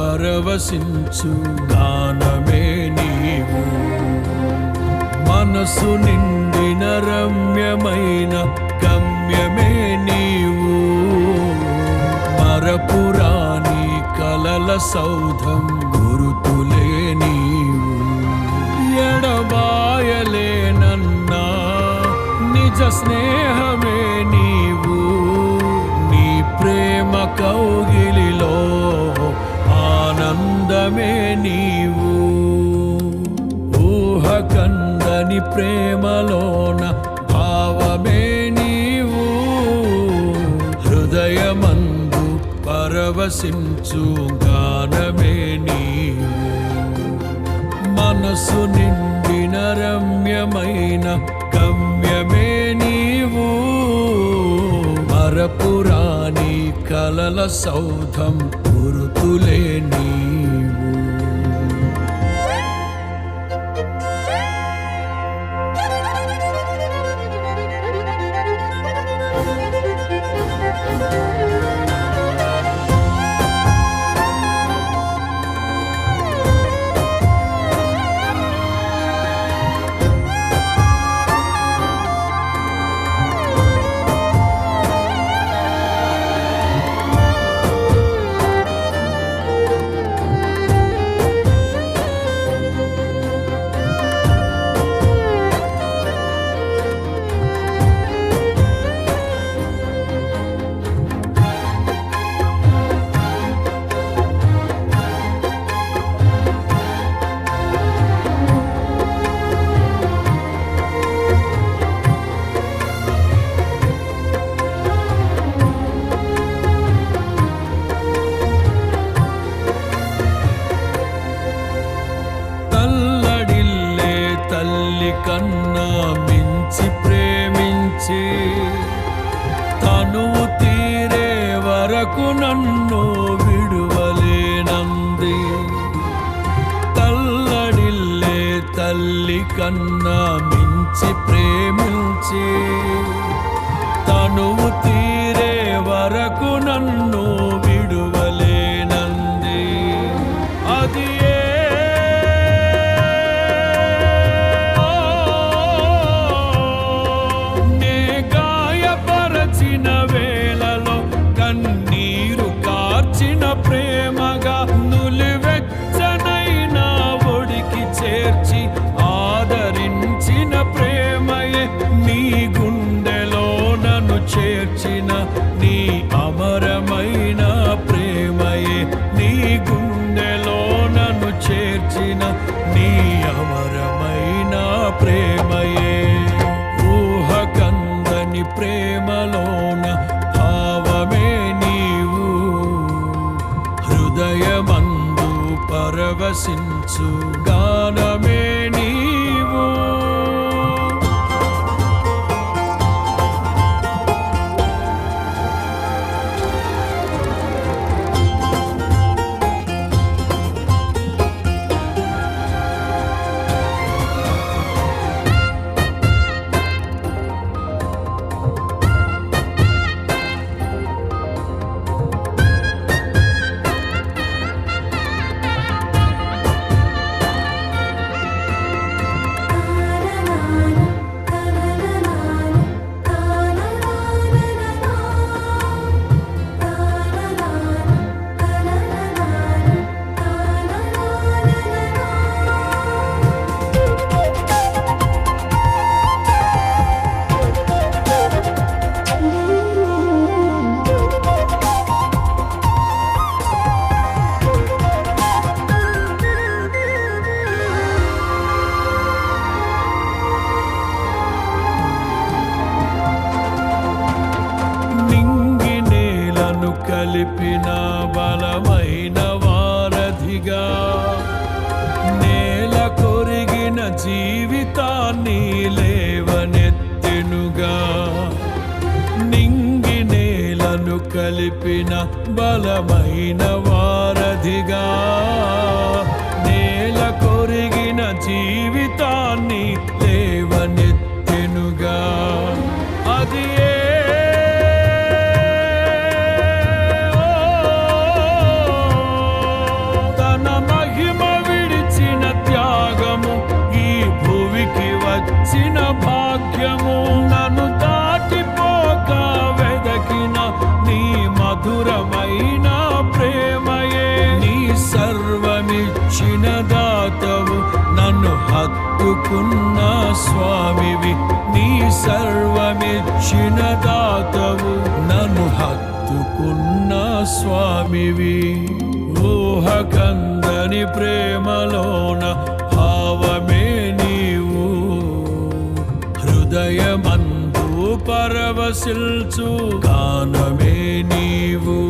పరవశించు గానమే నీవు. మనసు నిండిన రమ్యమైన గమ్యమే నీవు. మరపురాణి కలల సౌధం గురుతులే నీవు. ఎడబాయలేనన్నా నిజ స్నేహమే నీవు. నీ ప్రేమ కౌగిలిలో ఆనందమే నీవు. ఊహ కందని ప్రేమలోన భావమే నీవు. హృదయమందు పరవశించు గానమే నీవు. మనసు నిండిన రమ్యమైన గమ్యమే నీవు. మరపురాణి కలల సౌధం గురుతులే నీవు. కన్నా మించి ప్రేమించి. తనువు తీరే వరకు నన్ను పరవశించు కలిపిన బలమైన వారధిగా నేల కొరిగిన జీవితాన్ని హత్తుకున్న స్వామివి నీ సర్వమిచ్చిన దాతవు. నన్ను హత్తుకున్న స్వామివి ఊహకందని ప్రేమలోన భావమే నీవు. హృదయమందు పరవశిల్చు గానమే నీవు.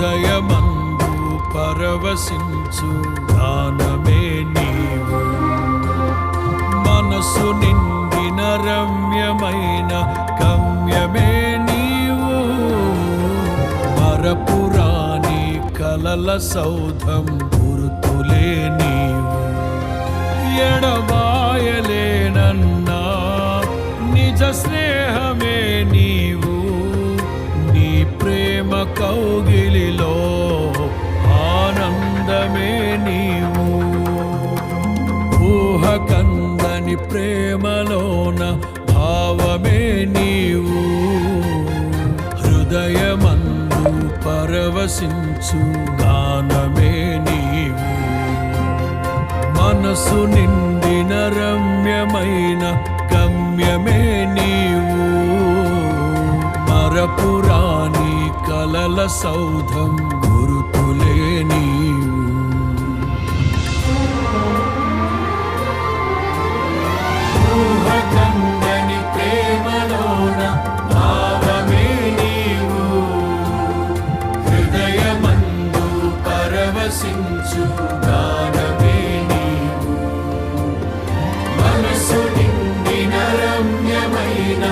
హృదయమందు పరవశించు దానమే నీవు. మనసు నిండిన రమ్యమైన గమ్యమే నీవు. పరపురాణి కలల సౌధం గుర్తులే నీవు. ఎడబాయలేనన్నా నిజ స్నేహమే నీవు. కౌగిలిలో ఆనందమే నీవు. ఊహ కందని ప్రేమలోన భావమే నీవు. హృదయమందు పరవశించు గానమే నీవు. మనసు నిండిన రమ్యమైన గమ్యమే నీవు. మరపురాణ అలల సౌధం గురుతులే నీవు ఊహకందని ప్రేమలోన భావమే నీవు. హృదయమందు పరవశించు గానమే నీవు. మనసు నిండిన రమ్యమైన